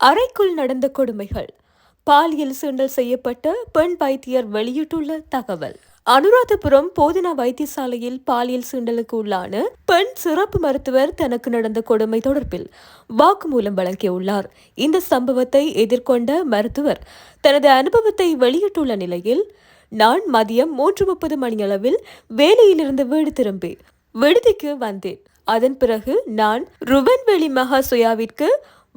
அறைக்குள் நடந்த கொடுமைகள். பாலியல் சீண்டல் செய்யப்பட்ட பெண் வைத்தியர் வெளியிட்டுள்ள தகவல். அனுராதபுரம் போதனா வைத்தியசாலையில் பாலியல் சீண்டலுக்கு உள்ளான பெண் சிறப்பு மருத்துவர் தனக்கு நடந்த கொடுமை தொடர்பில் வாக்குமூலம் வழங்கியுள்ளார். இந்த சம்பவத்தை எதிர்கொண்ட மருத்துவர் தனது அனுபவத்தை வெளியிட்டுள்ள நிலையில் நான் மதியம் மூன்று முப்பது மணியளவில் வேலையிலிருந்து வீடு திரும்பி விடுதிக்கு வந்தேன். அதன் பிறகு நான் ருவன்வெளி மகா சுயாவிற்கு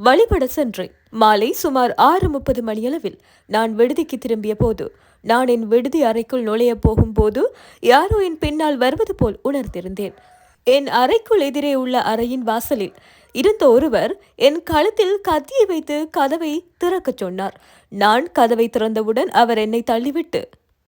வழிபட சென்றேன். மாலை சுமார் ஆறு முப்பது மணியளவில் நான் விடுதிக்கு திரும்பிய போது நான் என் விடுதி அறைக்குள் நுழைய போகும்போது யாரோ என் பின்னால் வருவது போல் உணர்ந்திருந்தேன். என் அறைக்குள் எதிரே உள்ள அறையின் வாசலில் இருந்த ஒருவர் என் கழுத்தில் கத்தியை வைத்து கதவை திறக்கச் சொன்னார். நான் கதவை திறந்தவுடன் அவர் என்னை தள்ளிவிட்டு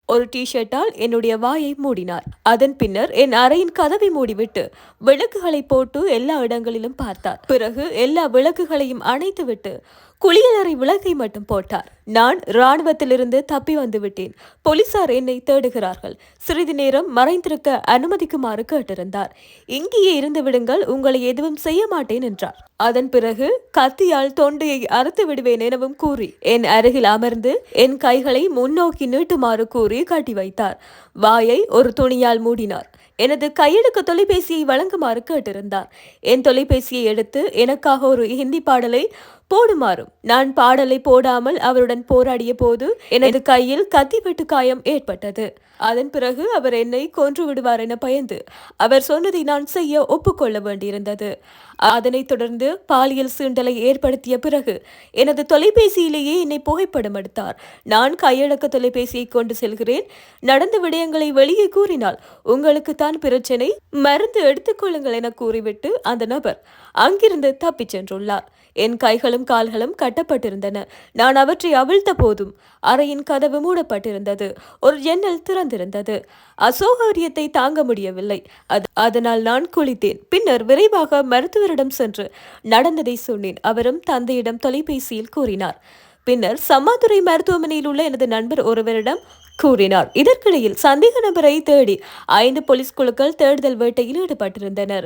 ஒரு ஷர்ட்டால் என்னுடைய வாயை மூடினார். அதன் பின்னர் என் அறையின் கதவை மூடிவிட்டு விளக்குகளை போட்டு எல்லா இடங்களிலும் பார்த்தார். பிறகு எல்லா விளக்குகளையும் அணைத்துவிட்டு குளியலறை விளக்கை மட்டும் போட்டார். நான் ராணுவத்திலிருந்து தப்பி வந்துவிட்டேன். போலீசார் என்னை தேடுகிறார்கள். சிறிது நேரம் மறைந்திருக்க அனுமதிக்குமாறு கேட்டிருந்தார். இங்கேயே இருந்து விடுங்கள் உங்களை எதுவும் செய்ய மாட்டேன் என்றார். அதன் பிறகு கத்தியால் தொண்டையை அறுத்து விடுவேன் எனவும் கூறி என் அருகில் அமர்ந்து என் கைகளை முன்னோக்கி நீட்டுமாறு கூறி காட்டி வைத்தார். வாயை ஒரு துணியால் மூடினார். எனது கையெழுக்கு தொலைபேசியை வழங்குமாறு கேட்டிருந்தார். என் தொலைபேசியை எடுத்து எனக்காக ஒரு ஹிந்தி பாடலை போடுமாறும். நான் பாடலை போடாமல் அவருடன் போராடிய போது எனது கையில் கத்தி வெட்டு காயம் ஏற்பட்டது. அதன் பிறகு அவர் என்னை கொன்று விடுவார் என பயந்து அவர் சொன்னதை நான் செய்ய ஒப்புக்கொள்ள வேண்டியிருந்தது. அதனைத் தொடர்ந்து பாலியல் சீண்டலை ஏற்படுத்திய பிறகு எனது தொலைபேசியிலேயே என்னை புகைப்படம் எடுத்தார். நான் கையடக்க தொலைபேசியை கொண்டு செல்கிறேன். நடந்த விடயங்களை வெளியே கூறினால் உங்களுக்கு தான் பிரச்சனை. மருந்து எடுத்துக்கொள்ளுங்கள் என கூறிவிட்டு அந்த நபர் அங்கிருந்து தப்பிச் சென்றுள்ளார். என் கைகள் கைகளும் கால்களும் கட்டப்பட்டிருந்தன. நான் அவற்றை அவிழ்த்த போதும் அறையின் கதவு மூடப்பட்டிருந்தது. ஒரு ஜன்னல் திறந்திருந்தது. அசௌகரியத்தை தாங்க முடியவில்லை. அதனால் நான் குளித்தேன். பின்னர் விரைவாக மருத்துவரிடம் சென்று நடந்ததை சொன்னேன். அவரும் தந்தையிடம் தொலைபேசியில் கூறினார். பின்னர் சம்மாதுரை மருத்துவமனையில் உள்ள எனது நண்பர் ஒருவரிடம் கூறினார். இதற்கிடையில் சந்தேக நபரை தேடி ஐந்து போலீஸ் குழுக்கள் தேடுதல் வேட்டையில் ஈடுபட்டிருந்தனர்.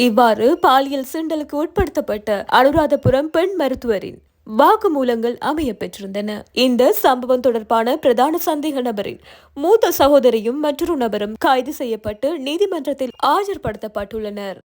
இவ்வாறு பாலியல் சீண்டலுக்கு உட்படுத்தப்பட்ட அனுராதபுரம் பெண் மருத்துவரின் வாக்குமூலங்கள் அமைய பெற்றிருந்தன. இந்த சம்பவம் தொடர்பான பிரதான சந்தேக நபரின் மூத்த சகோதரியும் மற்றொரு நபரும் கைது செய்யப்பட்டு நீதிமன்றத்தில் ஆஜர்படுத்தப்பட்டுள்ளனர்.